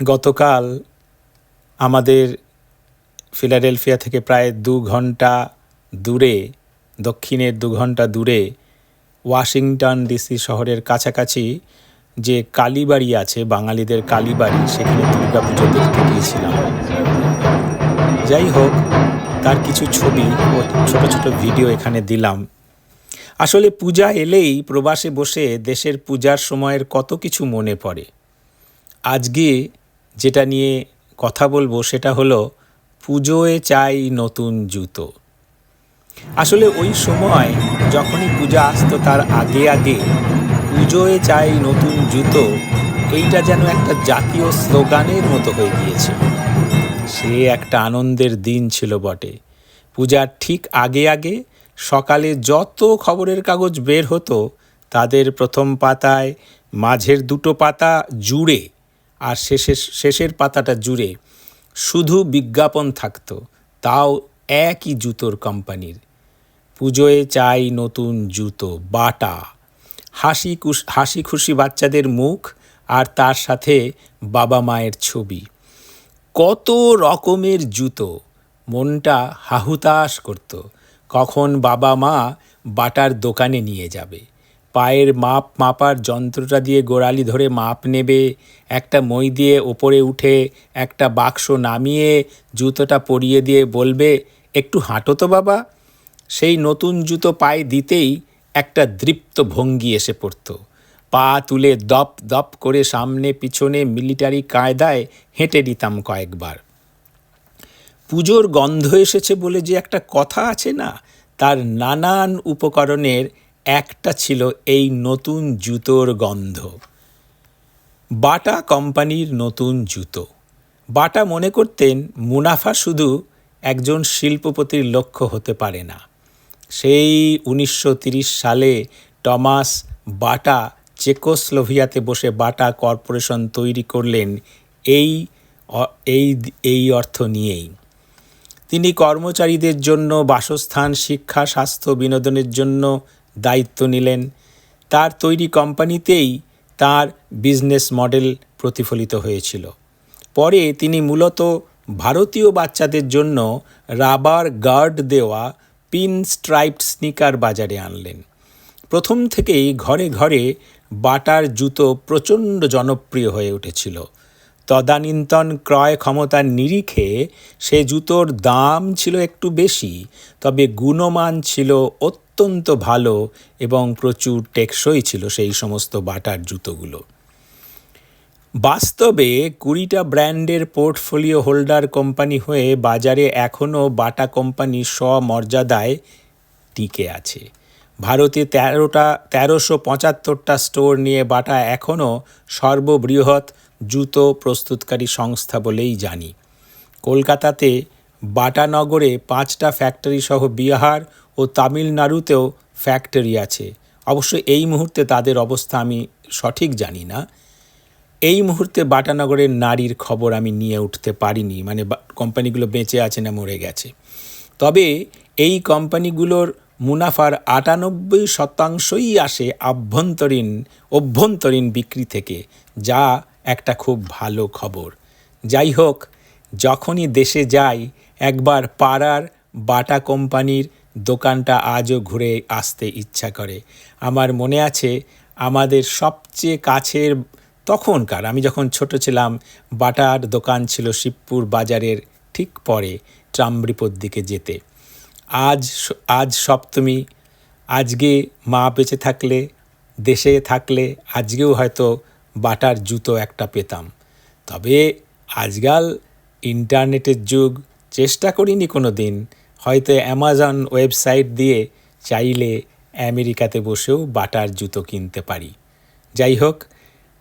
গতকাল আমাদের ফিলাডেলফিয়া থেকে প্রায় দু ঘণ্টা দূরে, দক্ষিণের দু ঘণ্টা দূরে ওয়াশিংটন ডিসি শহরের কাছাকাছি যে কালীবাড়ি আছে, বাঙালিদের কালীবাড়ি, সেখানে দুর্গাপুজো দেখতে গিয়েছিলাম। যাই হোক তার কিছু ছবি ও ছোট ছোট ভিডিও এখানে দিলাম। আসলে পূজা এলেই প্রবাসে বসে দেশের পূজার সময়ের কত কিছু মনে পড়ে। আজকে যেটা নিয়ে কথা বলব সেটা হলো, পুজোয় চাই নতুন জুতো। আসলে ওই সময় যখনই পূজা আসতো তার আগে আগে পুজোয় চাই নতুন জুতো এইটা যেন একটা জাতীয় স্লোগানের মতো হয়ে গিয়েছে। সে একটা আনন্দের দিন ছিল বটে। পূজার ঠিক আগে আগে সকালে যত খবরের কাগজ বের হতো, তাদের প্রথম পাতায়, মাঝের দুটো পাতা জুড়ে আর শেষের শেষের পাতাটা জুড়ে শুধু বিজ্ঞাপন থাকত, তাও একই জুতোর কোম্পানির। পুজোয় চাই নতুন জুতো, বাটা। হাসি হাসি খুশি বাচ্চাদের মুখ আর তার সাথে বাবা মায়ের ছবি। কত রকমের জুতো, মনটা হাহুতাশ করত। কখন বাবা মা বাটার দোকানে নিয়ে যাবে। পায়ের মাপ মাপার যন্ত্রটা দিয়ে গোড়ালি ধরে মাপ নেবে। একটা মই দিয়ে ওপরে উঠে একটা বাক্স নামিয়ে জুতোটা পরিয়ে দিয়ে বলবে, একটু হাঁটো তো বাবা। সেই নতুন জুতো পায়ে দিতেই একটা দৃপ্ত ভঙ্গি এসে পড়তো। পা তুলে দপ দপ করে সামনে পিছনে মিলিটারি কায়দায় হেঁটে দিতাম কয়েকবার। পুজোর গন্ধ এসেছে বলে যে একটা কথা আছে না? তার নানান উপকরণের একটা ছিল এই নতুন জুতোর গন্ধ। বাটা কোম্পানির নতুন জুতো। বাটা মনে করতেন মুনাফা শুধু একজন শিল্পপতির লক্ষ্য হতে পারে না। সেই উনিশশো সালে টমাস বাটা চেকোস্লোভিয়াতে বসে বাটা কর্পোরেশন তৈরি করলেন এই এই এই অর্থ নিয়েই। তিনি কর্মচারীদের জন্য বাসস্থান, শিক্ষা, স্বাস্থ্য, বিনোদনের জন্য দায়িত্ব নিলেন। তার তৈরি কোম্পানিতেই তার বিজনেস মডেল প্রতিফলিত হয়েছিল। পরে তিনি মূলত ভারতীয় বাচ্চাদের জন্য রাবার গার্ড দেওয়া পিন স্ট্রাইপড স্নিকার বাজারে আনলেন। প্রথম থেকেই ঘরে ঘরে বাটার জুতো প্রচণ্ড জনপ্রিয় হয়ে উঠেছিল। তদানীন্তন ক্রয় ক্ষমতার নিরিখে সে জুতোর দাম ছিল একটু বেশি, তবে গুণমান ছিল অত্যন্ত ভালো এবং প্রচুর টেকসই ছিল সেই সমস্ত বাটার জুতোগুলো। বাস্তবে কুড়িটা ব্র্যান্ডের পোর্টফোলিও হোল্ডার কোম্পানি হয়ে বাজারে এখনও বাটা কোম্পানি স্বমর্যাদায় টিকে আছে। ভারতে তেরোটা, তেরোশো পঁচাত্তরটা স্টোর নিয়ে বাটা এখনও সর্ববৃহৎ জুতো প্রস্তুতকারী সংস্থা বলেই জানি। কলকাতাতে বাটানগরে পাঁচটা ফ্যাক্টরি সহ বিহার ও তামিলনাড়ুতেও ফ্যাক্টরি আছে। অবশ্য এই মুহূর্তে তাদের অবস্থা আমি সঠিক জানি না। এই মুহূর্তে বাটানগরের নারীর খবর আমি নিয়ে উঠতে পারিনি মানে কোম্পানিগুলো বেঁচে আছে না মরে গেছে। তবে এই কোম্পানিগুলোর মুনাফার আটানব্বই শতাংশই আসে আভ্যন্তরীণ, অভ্যন্তরীণ বিক্রি থেকে, যা একটা খুব ভালো খবর। যাই হোক, যখনই দেশে যাই, একবার পাড়ার বাটা কোম্পানির দোকানটা আজও ঘুরে আসতে ইচ্ছা করে। আমার মনে আছে, আমাদের সবচেয়ে কাছের তখনকার, আমি যখন ছোট ছিলাম, বাটার দোকান ছিল শিবপুর বাজারের ঠিক পরে ট্রামরিপোর দিকে যেতে। আজ আজ সপ্তমী, আজকে মা বেঁচে থাকলে, দেশে থাকলে, আজকেও হয়তো বাটার জুতো একটা পেতাম। তবে আজকাল ইন্টারনেটের যুগ, চেষ্টা করিনি কোনো দিন হয়তো অ্যামাজন ওয়েবসাইট দিয়ে চাইলে আমেরিকাতে বসেও বাটার জুতো কিনতে পারি। যাই হোক,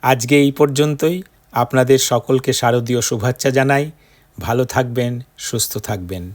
আজকে এই পর্যন্তই। আপনাদের সকলকে শারদীয় শুভেচ্ছা জানাই। ভালো থাকবেন, সুস্থ থাকবেন।